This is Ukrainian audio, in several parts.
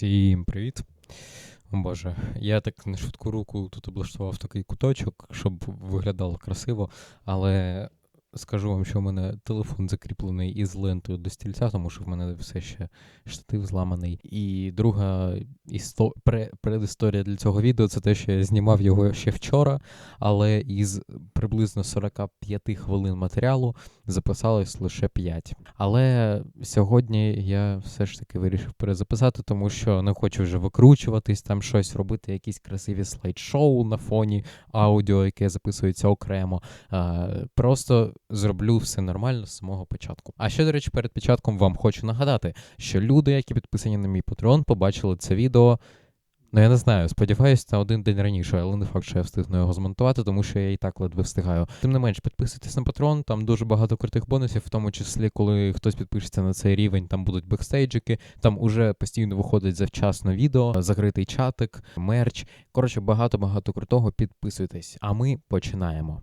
Всім привіт. О Боже, я так на швидку руку тут облаштував такий куточок, щоб виглядало красиво, але скажу вам, що в мене телефон закріплений із лентою до стільця, тому що в мене все ще штатив зламаний. І друга істо... предісторія для цього відео це те, що я знімав його ще вчора, але із приблизно 45 хвилин матеріалу записалось лише 5. Але сьогодні я все ж таки вирішив перезаписати, тому що не хочу вже викручуватись, там щось робити, якісь красиві слайд-шоу на фоні аудіо, яке записується окремо. А, Просто зроблю все нормально з самого початку. А ще, до речі, перед початком вам хочу нагадати, що люди, які підписані на мій патрон, побачили це відео. Ну, я не знаю, сподіваюся, на один день раніше, але не факт, що я встигну його змонтувати, тому що я і так ледве встигаю. Тим не менш, підписуйтесь на патрон, там дуже багато крутих бонусів, в тому числі, коли хтось підпишеться на цей рівень, там будуть бекстейджики, там уже постійно виходить завчасно відео, закритий чатик, мерч. Коротше, багато-багато крутого. Підписуйтесь. А ми починаємо.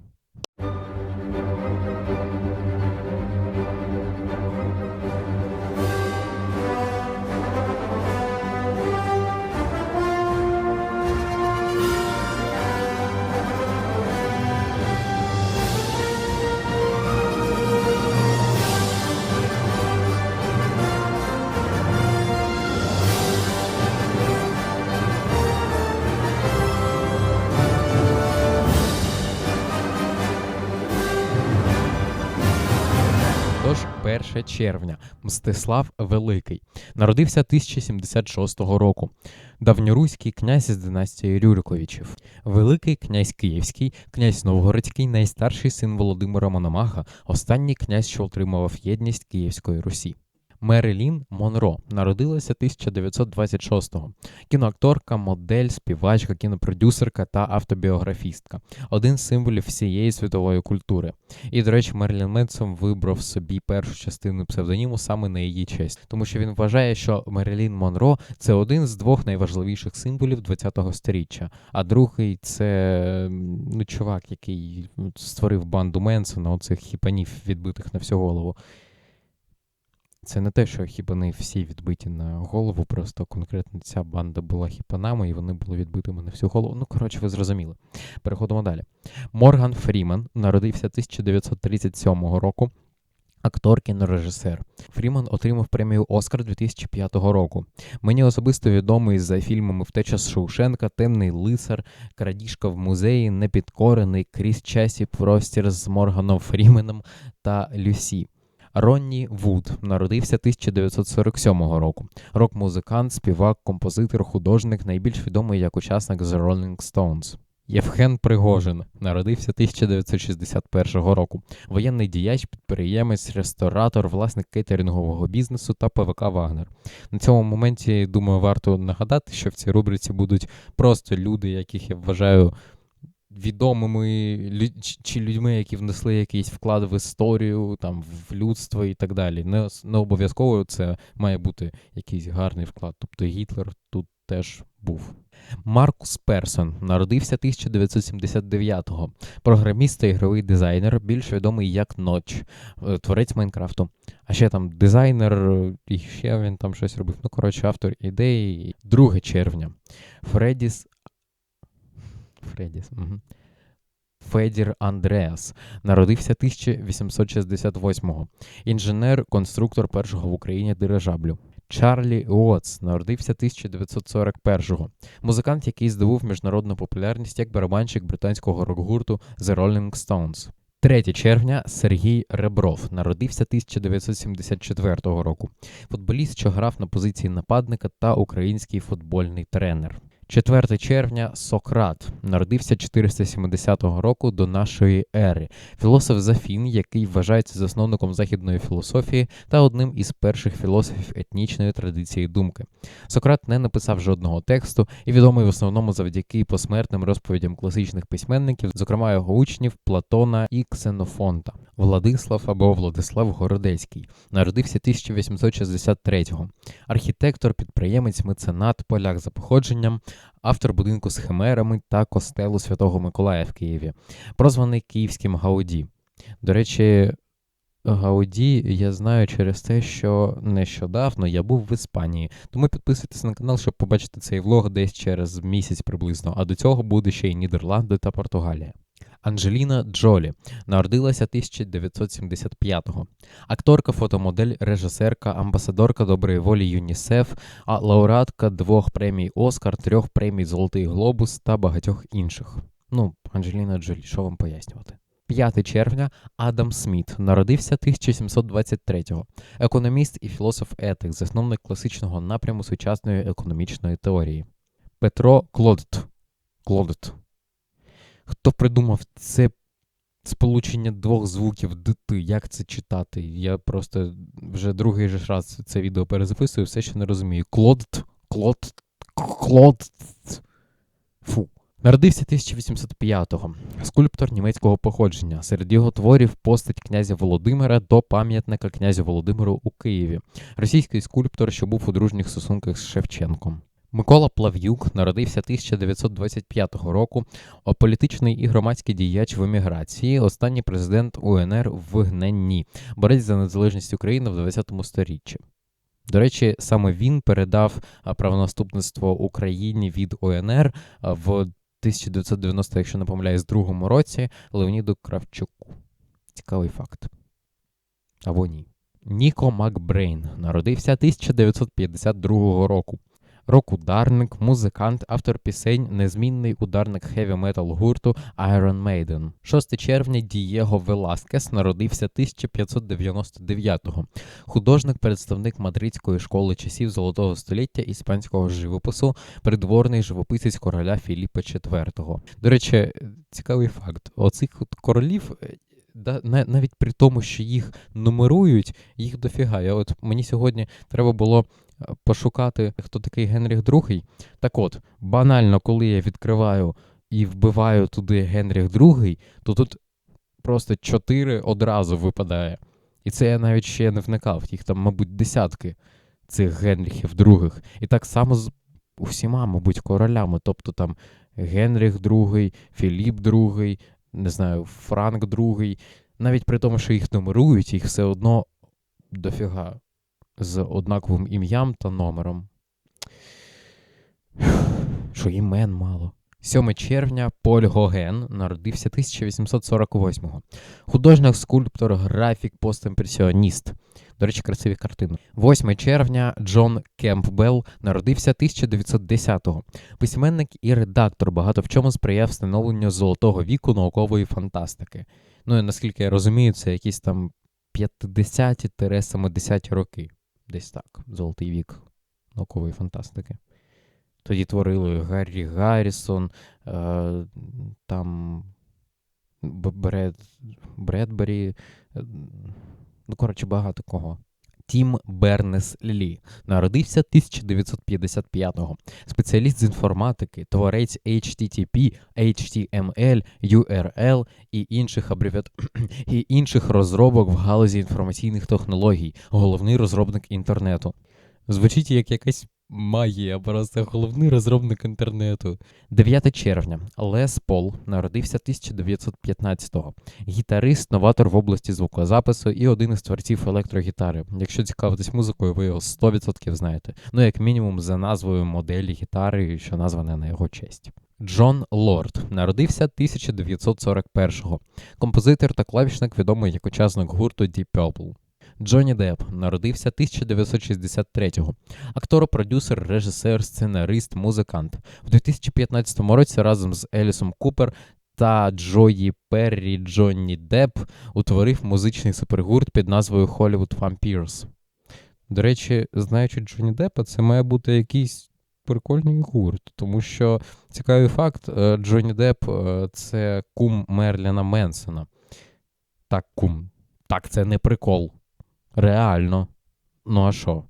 Тож 1 червня Мстислав Великий народився 1076 року. Давньоруський князь з династії Рюриковичів. Великий князь Київський, князь Новгородський, найстарший син Володимира Мономаха, останній князь, що отримував єдність Київської Русі. Мерилін Монро народилася 1926-го. Кіноакторка, модель, співачка, кінопродюсерка та автобіографістка. Один з символів всієї світової культури. І, до речі, Мерлін Менсон вибрав собі першу частину псевдоніму саме на її честь, тому що він вважає, що Мерилін Монро це один з двох найважливіших символів ХХ століття. А другий це ну, чувак, який створив банду Менсона, оцих хіпанів відбитих на всю голову. Це не те, що хіпани всі відбиті на голову, просто конкретно ця банда була хіпанами, і вони були відбитими на всю голову. Ну, коротше, ви зрозуміли. Переходимо далі. Морган Фріман народився 1937 року. Актор кінорежисер. Фріман отримав премію Оскар 2005 року. Мені особисто відомий за фільмами Втеча з Шоушенка, Темний лицар, Крадіжка в музеї, Непідкорений, Крізь часі простір з Морганом Фріменом та Люсі. Ронні Вуд народився 1947 року. Рок-музикант, співак, композитор, художник, найбільш відомий як учасник The Rolling Stones. Євген Пригожин народився 1961 року. Воєнний діяч, підприємець, ресторатор, власник кейтерингового бізнесу та ПВК Вагнер. На цьому моменті, думаю, варто нагадати, що в цій рубриці будуть просто люди, яких я вважаю відомими чи людьми, які внесли якийсь вклад в історію, там в людство і так далі. Не, не обов'язково це має бути якийсь гарний вклад. Тобто Гітлер тут теж був. Маркус Персон народився 1979-го. Програміст та ігровий дизайнер, більш відомий як Ноч, творець Майнкрафту. А ще там дизайнер, і ще він там щось робив. Ну, коротше, автор ідеї. 2 червня. Фредіс Фредіс. Угу. Федір Андреас народився 1868-го. Інженер, конструктор першого в Україні дирижаблю. Чарлі Уотс народився 1941-го. Музикант, який здобув міжнародну популярність як барабанщик британського рок-гурту The Rolling Stones. 3 червня Сергій Ребров народився 1974 року. Футболіст, що грав на позиції нападника та український футбольний тренер. 4 червня Сократ народився 470 року до нашої ери. Філософ Зафін, який вважається засновником західної філософії та одним із перших філософів етнічної традиції думки. Сократ не написав жодного тексту і відомий в основному завдяки посмертним розповідям класичних письменників, зокрема його учнів Платона і Ксенофонта. Владислав або Владислав Городецький народився 1863-го. Архітектор, підприємець, меценат, поляк за походженням автор будинку з химерами та костелу Святого Миколая в Києві, прозваний Київським Гауді. До речі, Гауді я знаю через те, що нещодавно я був в Іспанії. Тому підписуйтесь на канал, щоб побачити цей влог десь через місяць приблизно. А до цього буде ще й Нідерланди та Португалія. Анджеліна Джолі народилася 1975-го. Акторка, фотомодель, режисерка, амбасадорка доброї волі ЮНІСЕФ, а лауреатка двох премій Оскар, трьох премій Золотий Глобус та багатьох інших. Ну, Анджеліна Джолі, що вам пояснювати? 5 червня Адам Сміт народився 1723-го. Економіст і філософ етик, засновник класичного напряму сучасної економічної теорії. Петро Клодт. Клодт. Хто придумав це сполучення двох звуків дити? Як це читати? Я просто вже другий же раз це відео перезаписую, все ще не розумію. Клодт, Клодт, Клодт. Фу. Народився 1805-го. Скульптор німецького походження. Серед його творів постать князя Володимира до пам'ятника князю Володимиру у Києві. Російський скульптор, що був у дружніх стосунках з Шевченком. Микола Плав'юк народився 1925 року, політичний і громадський діяч в еміграції, останній президент УНР в вигнанні, борець за незалежність України в 20 сторіччі. До речі, саме він передав правонаступництво Україні від УНР в 1990, якщо не помиляюсь, другому році Леоніду Кравчуку. Цікавий факт. Або ні. Ніко Макбрейн народився 1952 року. Рок-ударник, музикант, автор пісень, незмінний ударник хеві метал гурту Iron Maiden. 6 червня Дієго Веласкес народився 1599-го. Художник, представник мадридської школи часів Золотого століття іспанського живопису, придворний живописець короля Філіпа IV. До речі, цікавий факт: оцих королів. Да, навіть при тому, що їх нумерують, їх дофіга. Я от Мені сьогодні треба було пошукати, хто такий Генріх II. Так от, банально, коли я відкриваю і вбиваю туди Генріх II, то тут просто чотири одразу випадає. І це я навіть ще не вникав. Їх там, мабуть, десятки цих Генріхів других. І так само з усіма, мабуть, королями. Тобто там Генріх II, Філіп II, не знаю, Франк II. Навіть при тому, що їх нумерують, їх все одно дофіга з однаковим ім'ям та номером. Що імен мало. 7 червня Поль Гоген народився 1848-го. Художник, скульптор, графік, постімпресіоніст. До речі, красиві картини. 8 червня Джон Кемпбелл народився 1910-го. Письменник і редактор багато в чому сприяв встановленню золотого віку наукової фантастики. Ну і наскільки я розумію, це якісь там 50-70 роки. Десь так, Золотий вік наукової фантастики. Тоді творили Гаррі Гаррісон, е, там Бред, Бредбері, е, ну, коротше, багато кого. Тім Бернес Лі народився 1955-го. Спеціаліст з інформатики, творець HTTP, HTML, URL і інших абревіат... і інших розробок в галузі інформаційних технологій, головний розробник інтернету. Звучить як якась Магія, просто головний розробник інтернету. 9 червня Лес Пол народився 1915-го. Гітарист, новатор в області звукозапису і один із творців електрогітари. Якщо цікавитесь музикою, ви його 100% знаєте. Ну, як мінімум, за назвою моделі гітари, що названа на його честь. Джон Лорд народився 1941-го. Композитор та клавішник відомий як учасник гурту Deep Purple. Джонні Депп народився 1963-го. Актор, продюсер, режисер, сценарист, музикант. В 2015 році разом з Елісом Купер та Джої Перрі Джонні Депп утворив музичний супергурт під назвою Hollywood Vampires. До речі, знаючи Джонні Деппа, це має бути якийсь прикольний гурт, тому що цікавий факт: е, Джонні Депп е, це кум Мерліна Менсона. Так, кум. Так, це не прикол. Реально. Ну а що?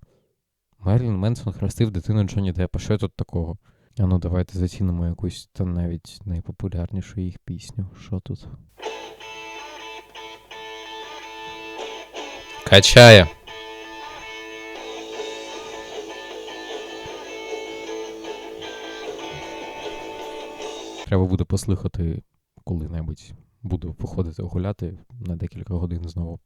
Мерлін Менсон хрестив дитину Джонні Деппа. Що тут такого? А ну давайте зацінимо якусь та навіть найпопулярнішу їх пісню. Що тут? Качає. Треба буде послухати коли-небудь. Буду походити гуляти на декілька годин знову.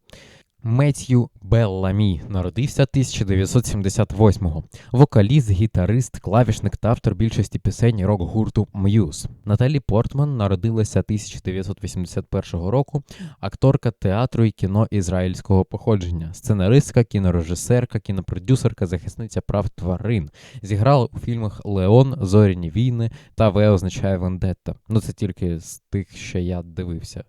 Меттью Белламі народився 1978-го. Вокаліст, гітарист, клавішник та автор більшості пісень рок-гурту М'юз. Наталі Портман народилася 1981 року, акторка театру і кіно ізраїльського походження, сценаристка, кінорежисерка, кінопродюсерка, захисниця прав тварин. Зіграла у фільмах Леон, Зоряні війни та В означає Вендетта. Ну це тільки з тих, що я дивився.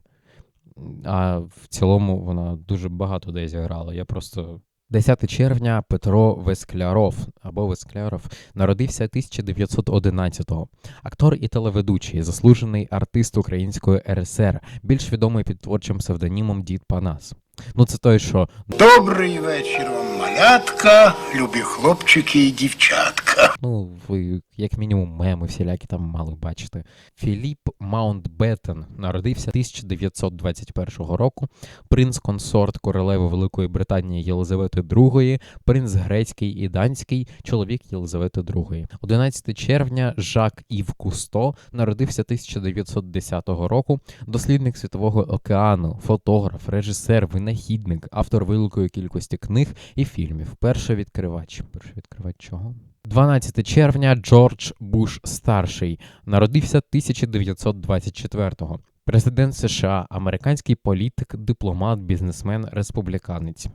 А в цілому вона дуже багато де зіграла. Я просто. 10 червня Петро Вескляров або Вескляров народився 1911-го. Актор і телеведучий, заслужений артист Української РСР, більш відомий під творчим псевдонімом Дід Панас. Ну, це той, що Добрий вечір вам, малятка, любі хлопчики і дівчатка. Ну, ви, як мінімум, меми всілякі там мали бачити. Філіп Маунтбеттен народився 1921 року. Принц консорт королеви Великої Британії Єлизавети II, принц грецький і данський, чоловік Єлизавети II. 11 червня Жак Ів Кусто народився 1910 року. Дослідник світового океану, фотограф, режисер, винахідник, автор великої кількості книг і фільмів. Перший відкривач. Перший відкривач чого? 12 червня Джордж Буш старший народився 1924-го. Президент США, американський політик, дипломат, бізнесмен, республіканець,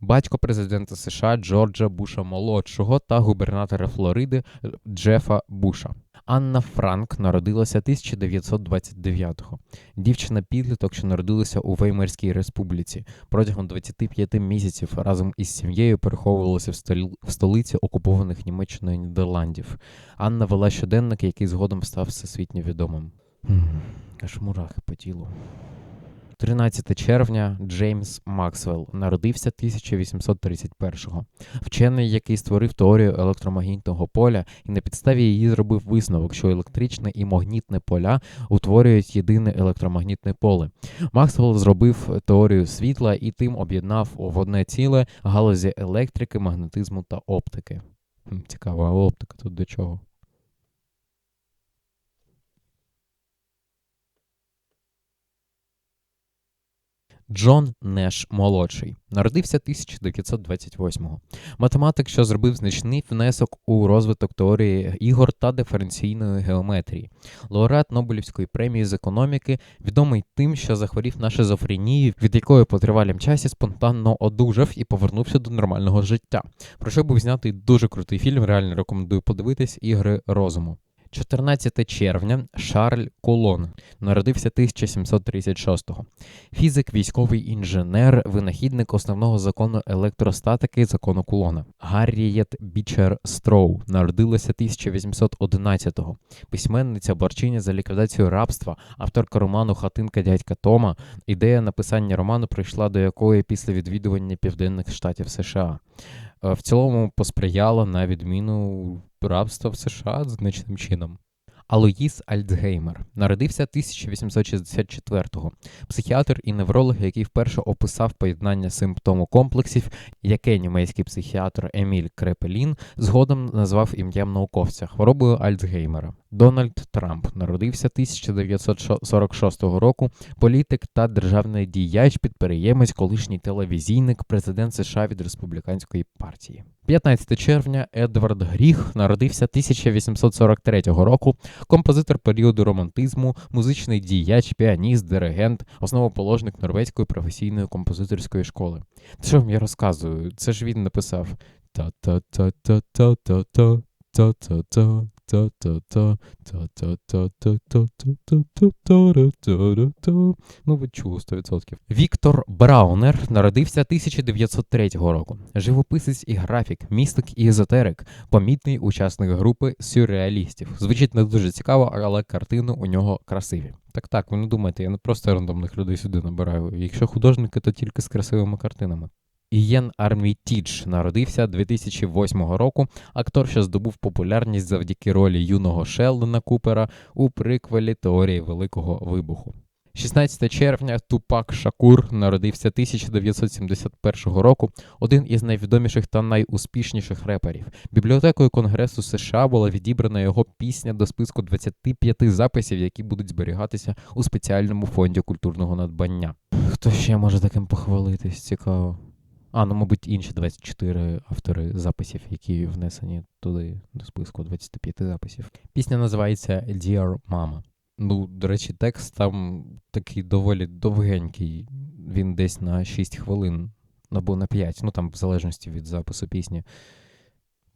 батько президента США Джорджа Буша молодшого та губернатора Флориди Джефа Буша. Анна Франк народилася 1929-го. Дівчина підліток, що народилася у Веймарській республіці. Протягом 25 місяців разом із сім'єю переховувалася в, столі... в столиці окупованих Німеччиною Нідерландів. Анна вела щоденник, який згодом став всесвітньо відомим. Аж мурахи по тілу. 13 червня Джеймс Максвелл народився 1831-го. Вчений, який створив теорію електромагнітного поля і на підставі її зробив висновок, що електричне і магнітне поля утворюють єдине електромагнітне поле. Максвелл зробив теорію світла і тим об'єднав в одне ціле галузі електрики, магнетизму та оптики. Хм, Цікаво, а оптика тут до чого? Джон Неш молодший народився 1928-го. Математик, що зробив значний внесок у розвиток теорії ігор та диференційної геометрії. Лауреат Нобелівської премії з економіки, відомий тим, що захворів на шизофренію, від якої по тривалім часі спонтанно одужав і повернувся до нормального життя. Про що був знятий дуже крутий фільм. Реально рекомендую подивитись ігри розуму. 14 червня Шарль Колон народився 1736-го. Фізик, військовий інженер, винахідник основного закону електростатики закону Кулона. Гаррієт Бічер Строу народилася 1811-го. Письменниця борчиня за ліквідацію рабства, авторка роману Хатинка дядька Тома. Ідея написання роману прийшла до якої після відвідування південних штатів США. Е, В цілому посприяла на відміну рабства в США значним чином. Алоїс Альцгеймер народився 1864-го. Психіатр і невролог, який вперше описав поєднання симптому комплексів, яке німецький психіатр Еміль Крепелін згодом назвав ім'ям науковця хворобою Альцгеймера. Дональд Трамп народився 1946 року. Політик та державний діяч, підприємець, колишній телевізійник, президент США від республіканської партії. 15 червня Едвард Гріх народився 1843 року. Композитор періоду романтизму, музичний діяч, піаніст, диригент, основоположник норвезької професійної композиторської школи. Що вам я розказую? Це ж він написав та-та-та-та-та-та-та. Та-та-та, та-та-та, та-та-та-та-та-та-та-та-та-та-та. Ну, ви чули 100%. Віктор Браунер народився 1903 року. Живописець і графік, містик і езотерик, помітний учасник групи сюрреалістів. Звучить не дуже цікаво, але картини у нього красиві. Так так, ви не думайте, я не просто рандомних людей сюди набираю. Якщо художники, то тільки з красивими картинами. Ієн Армітідж народився 2008 року. Актор, що здобув популярність завдяки ролі юного Шелдона Купера у приквелі теорії Великого Вибуху. 16 червня Тупак Шакур народився 1971 року, один із найвідоміших та найуспішніших реперів. Бібліотекою Конгресу США була відібрана його пісня до списку 25 записів, які будуть зберігатися у спеціальному фонді культурного надбання. Хто ще може таким похвалитись? Цікаво. А, ну, мабуть, інші 24 автори записів, які внесені туди до списку 25 записів. Пісня називається Dear Mama. Ну, до речі, текст там такий доволі довгенький. Він десь на 6 хвилин або на 5, ну там в залежності від запису пісні.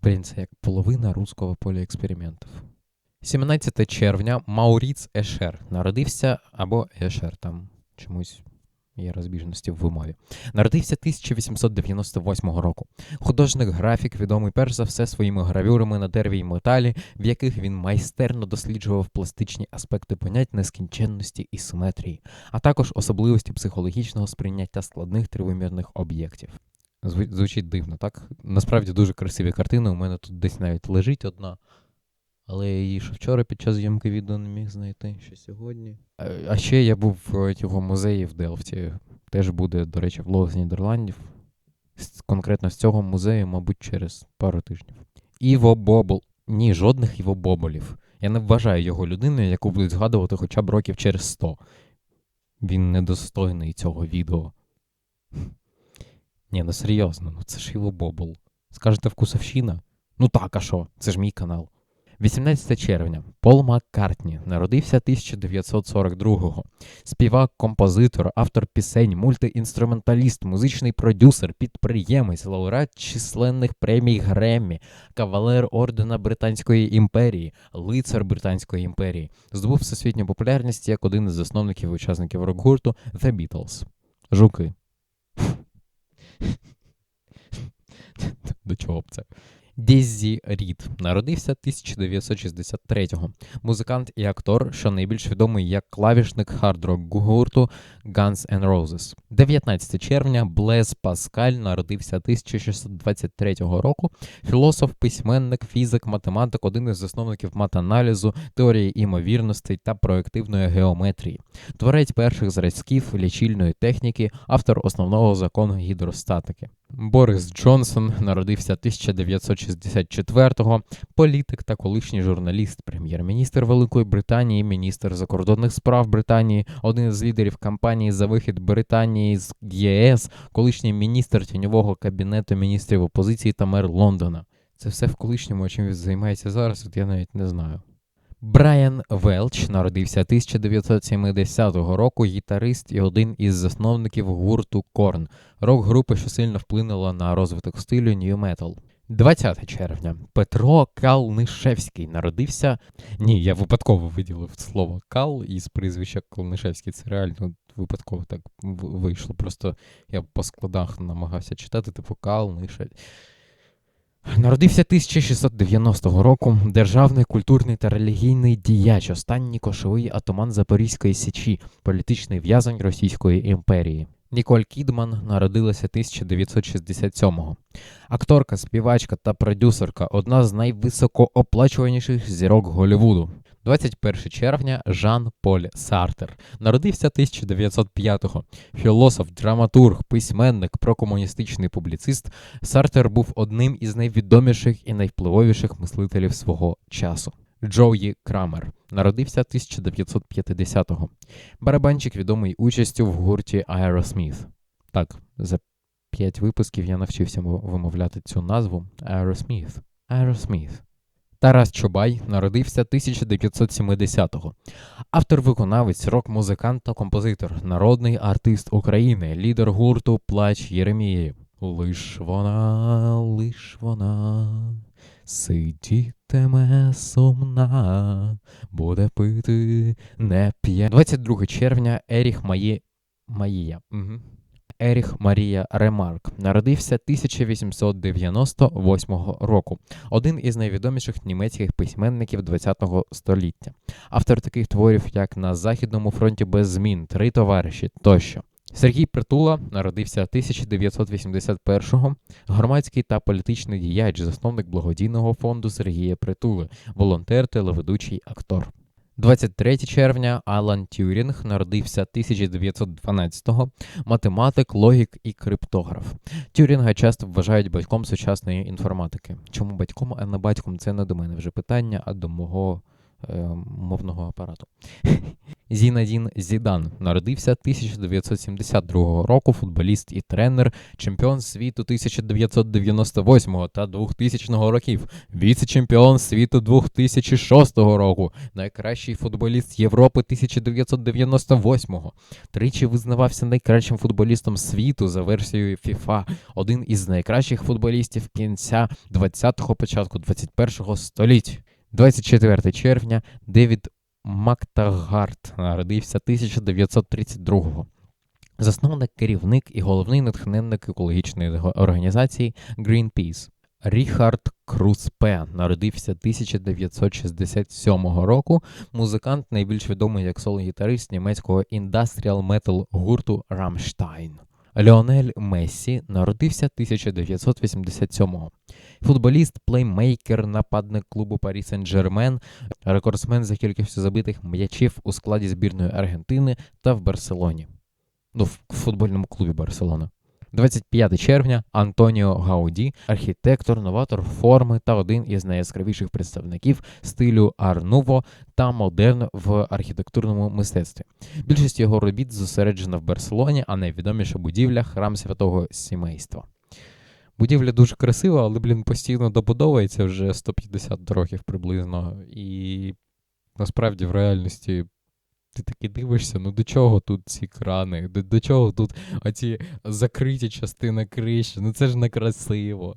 Блін, це як половина руського поля експериментів. 17 червня Мауріц Ешер народився, або Ешер там чомусь є розбіжності в вимові. Народився 1898 року. Художник графік, відомий перш за все своїми гравюрами на дереві й металі, в яких він майстерно досліджував пластичні аспекти понять нескінченності і симетрії, а також особливості психологічного сприйняття складних тривимірних об'єктів. Звучить дивно, так? Насправді дуже красиві картини. У мене тут десь навіть лежить одна. Але я її ще вчора під час зйомки відео не міг знайти, що сьогодні. А ще я був в його музеї в Делфті. Теж буде, до речі, влог з Нідерландів. Конкретно з цього музею, мабуть, через пару тижнів. Іво Бобл. Ні, жодних Іво Боболів. Я не вважаю його людиною, яку будуть згадувати хоча б років через 100. Він недостойний цього відео. Ні, ну серйозно, ну це ж Іво Бобл. Скажете вкусовщина? Ну так, а що? Це ж мій канал. 18 червня. Пол Маккартні народився 1942-го. Співак, композитор, автор пісень, мультиінструменталіст, музичний продюсер, підприємець, лауреат численних премій Греммі, кавалер ордена Британської імперії, лицар Британської імперії. Здобув всесвітню популярність як один із засновників і учасників рок-гурту The Beatles. Жуки. До чого б це? Діззі Рід народився 1963-го. Музикант і актор, що найбільш відомий як клавішник хард-рок гурту Guns N' Roses. 19 червня Блез Паскаль народився 1623 року. Філософ, письменник, фізик, математик, один із засновників матаналізу, теорії імовірностей та проективної геометрії. Творець перших зразків лічильної техніки, автор основного закону гідростатики. Борис Джонсон народився 1964-го, політик та колишній журналіст, прем'єр-міністр Великої Британії, міністр закордонних справ Британії, один із лідерів кампанії за вихід Британії з ЄС, колишній міністр тіньового кабінету міністрів опозиції та мер Лондона. Це все в колишньому, чим він займається зараз, от я навіть не знаю. Брайан Велч народився 1970 року, гітарист і один із засновників гурту Корн, рок-групи, що сильно вплинула на розвиток стилю Metal. 20 червня Петро Калнишевський народився. Ні, я випадково виділив слово Кал із прізвища Калнишевський. Це реально випадково так вийшло. Просто я по складах намагався читати, типу Калнишевський. Народився 1690 року державний, культурний та релігійний діяч, останній кошовий атаман Запорізької січі, політичний в'язень Російської імперії. Ніколь Кідман народилася 1967-го. Акторка, співачка та продюсерка одна з найвисокооплачуваніших зірок Голлівуду. 21 червня Жан Поль Сартер народився 1905-го. Філософ, драматург, письменник, прокомуністичний публіцист, Сартер був одним із найвідоміших і найвпливовіших мислителів свого часу. Джої Крамер народився 1950-го. Барабанчик відомий участю в гурті Aerosmith. Так, за п'ять випусків я навчився вимовляти цю назву Aerosmith. Aerosmith. Тарас Чубай народився 1970-го. Автор-виконавець, рок-музикант та композитор, народний артист України, лідер гурту Плач Єремії. Лиш вона, лиш вона сидітиме сумна, буде пити не п'є. 22 червня Еріх Маї... Маїя. Угу. Еріх Марія Ремарк народився 1898 року, один із найвідоміших німецьких письменників ХХ століття. Автор таких творів, як на Західному фронті без змін, три товариші тощо. Сергій Притула народився 1981-го, громадський та політичний діяч, засновник благодійного фонду Сергія Притули, волонтер, телеведучий, актор. 23 червня Алан Тюрінг народився 1912-го, математик, логік і криптограф. Тюрінга часто вважають батьком сучасної інформатики. Чому батьком, а не батьком, це не до мене вже питання, а до мого мовного апарату. Зінадін Зідан народився 1972 року. Футболіст і тренер, чемпіон світу 1998 та 2000 років, віце-чемпіон світу 2006 року, найкращий футболіст Європи 1998 Тричі визнавався найкращим футболістом світу за версією FIFA, один із найкращих футболістів кінця 20-го, початку 21-го століть. 24 червня Девід Мактагарт народився 1932-го. Засновник, керівник і головний натхненник екологічної організації Greenpeace. Ріхард Круспе народився 1967 року. Музикант найбільш відомий як соло-гітарист німецького індастріал метал гурту Рамштайн. Леонель Мессі народився 1987-го. Футболіст, плеймейкер, нападник клубу Парі Сен-Жермен, рекордсмен за кількістю забитих м'ячів у складі збірної Аргентини та в Барселоні. Ну, в футбольному клубі Барселона. 25 червня Антоніо Гауді, архітектор, новатор форми та один із найяскравіших представників стилю Арнуво та модерн в архітектурному мистецтві. Більшість його робіт зосереджена в Барселоні, а найвідоміша будівля храм святого сімейства. Будівля дуже красива, але, блін, постійно добудовується вже 150 років приблизно. І насправді в реальності ти таки дивишся, ну до чого тут ці крани? До, до чого тут оці закриті частини криші? Ну це ж не красиво.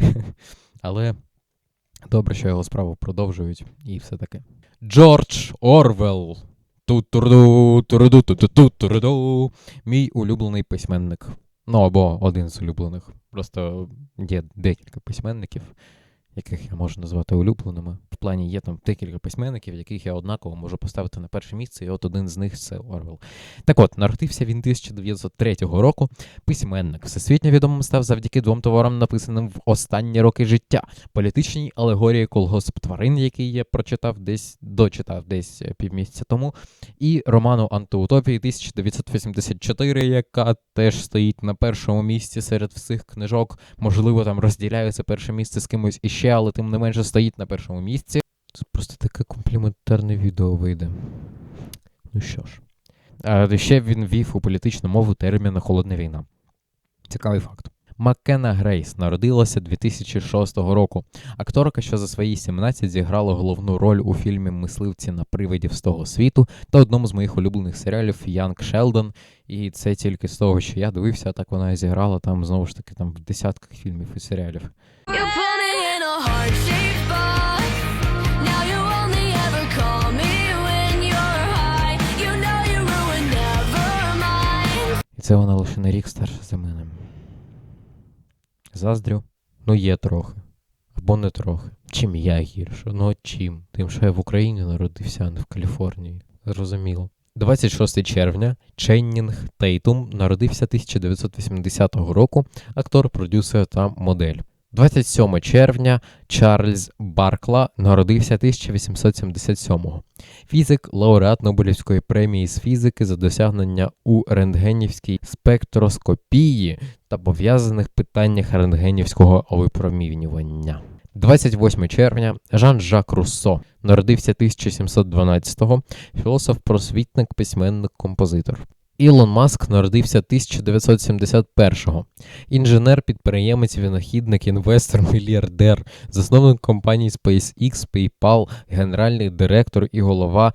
Але добре, що його справу продовжують і все таке. Джордж туруду. Мій улюблений письменник. Ну або один з улюблених. Просто є декілька письменників, яких я можу назвати улюбленими. В плані є там декілька письменників, яких я однаково можу поставити на перше місце, і от один з них це Орвел. Так от, народився він 1903 року. Письменник всесвітньо відомим став завдяки двом творам, написаним в останні роки життя. Політичній алегорії колгосп тварин, який я прочитав десь, дочитав десь е, півмісяця тому, і роману Антиутопії 1984, яка теж стоїть на першому місці серед всіх книжок. Можливо, там розділяє це перше місце з кимось іще, але тим не менше стоїть на першому місці. Це просто таке компліментарне відео вийде. Ну що ж. А ще він ввів у політичну мову термін Холодна війна. Цікавий факт. Маккена Грейс народилася 2006 року. Акторка, що за свої 17 зіграла головну роль у фільмі Мисливці на привидів з того світу та одному з моїх улюблених серіалів Янг Шелдон. І це тільки з того, що я дивився, так вона і зіграла там знову ж таки там в десятках фільмів і серіалів. Це вона лише на рік старша за мене. Заздрю? Ну, є трохи. Або не трохи. Чим я гірше? Ну чим? Тим, що я в Україні народився, а не в Каліфорнії. Зрозуміло. 26 червня Ченнінг Тейтум народився 1980 року, актор, продюсер та модель. 27 червня Чарльз Баркла народився 1877-го. Фізик, лауреат Нобелівської премії з фізики за досягнення у рентгенівській спектроскопії та пов'язаних питаннях рентгенівського випромінювання. 28 червня Жан-Жак Руссо народився 1712-го, філософ-просвітник, письменник, композитор. Ілон Маск народився 1971-го. Інженер, підприємець, винахідник, інвестор, мільярдер, засновник компаній SpaceX, PayPal, генеральний директор і голова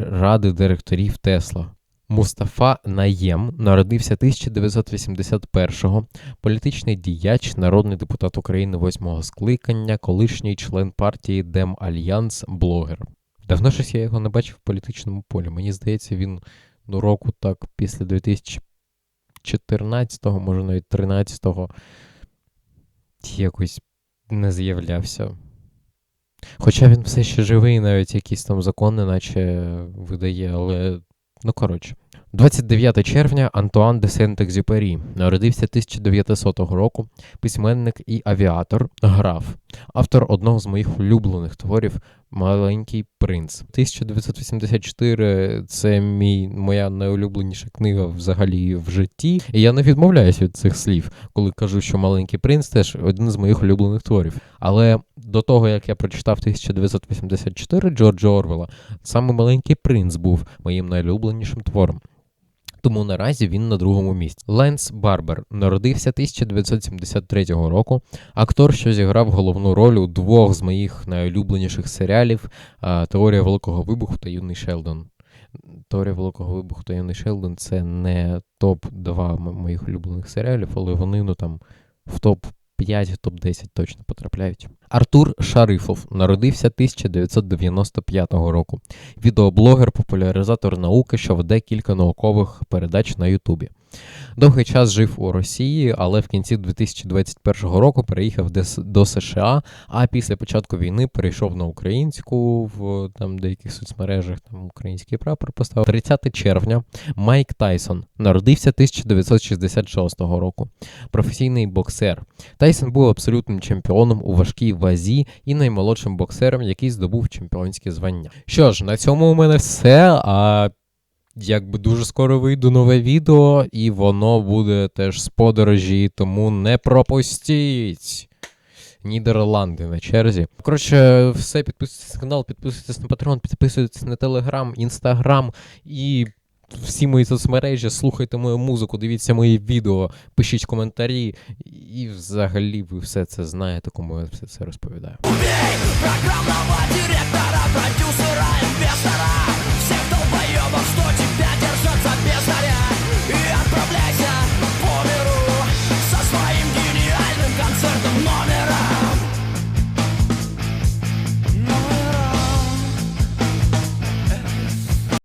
ради директорів Тесла. Мустафа Наєм народився 1981-го, політичний діяч, народний депутат України восьмого скликання, колишній член партії Дем Альянс, блогер. Давно щось я його не бачив в політичному полі. Мені здається, він ну, року так після 2014-го, може навіть 13-го, якось не з'являвся. Хоча він все ще живий, навіть якісь там закони, наче видає, але. Ну, коротше, 29 червня Антуан де Сент-Екзюпері народився 1900 року, письменник і авіатор, граф, автор одного з моїх улюблених творів Маленький принц. 1984 це мій моя найулюбленіша книга взагалі в житті. І я не відмовляюся від цих слів, коли кажу, що Маленький принц теж один з моїх улюблених творів. Але до того як я прочитав 1984 Джорджа Орвела, саме Маленький принц був моїм найлюбленішим твором. Тому наразі він на другому місці. Ленс Барбер народився 1973 року. Актор, що зіграв головну роль у двох з моїх найулюбленіших серіалів Теорія Великого Вибуху та Юний Шелдон. Теорія Великого Вибуху та Юний Шелдон це не топ-2 моїх улюблених серіалів, але вони ну там в топ 5, топ 10 точно потрапляють. Артур Шарифов народився 1995 року. Відеоблогер, популяризатор науки, що веде кілька наукових передач на Ютубі. Довгий час жив у Росії, але в кінці 2021 року переїхав до США, а після початку війни перейшов на українську в там деяких соцмережах, там український прапор поставив. 30 червня Майк Тайсон народився 1966 року. Професійний боксер. Тайсон був абсолютним чемпіоном у важкій вазі і наймолодшим боксером, який здобув чемпіонське звання. Що ж, на цьому у мене все. А якби дуже скоро вийду нове відео, і воно буде теж з подорожі, тому не пропустіть. Нідерланди на черзі. Коротше, все, підписуйтесь на канал, підписуйтесь на Patreon, підписуйтесь на Telegram, Instagram і всі мої соцмережі, слухайте мою музику, дивіться мої відео, пишіть коментарі, і взагалі ви все це знаєте, кому я все це розповідаю. Программного директора, продюсера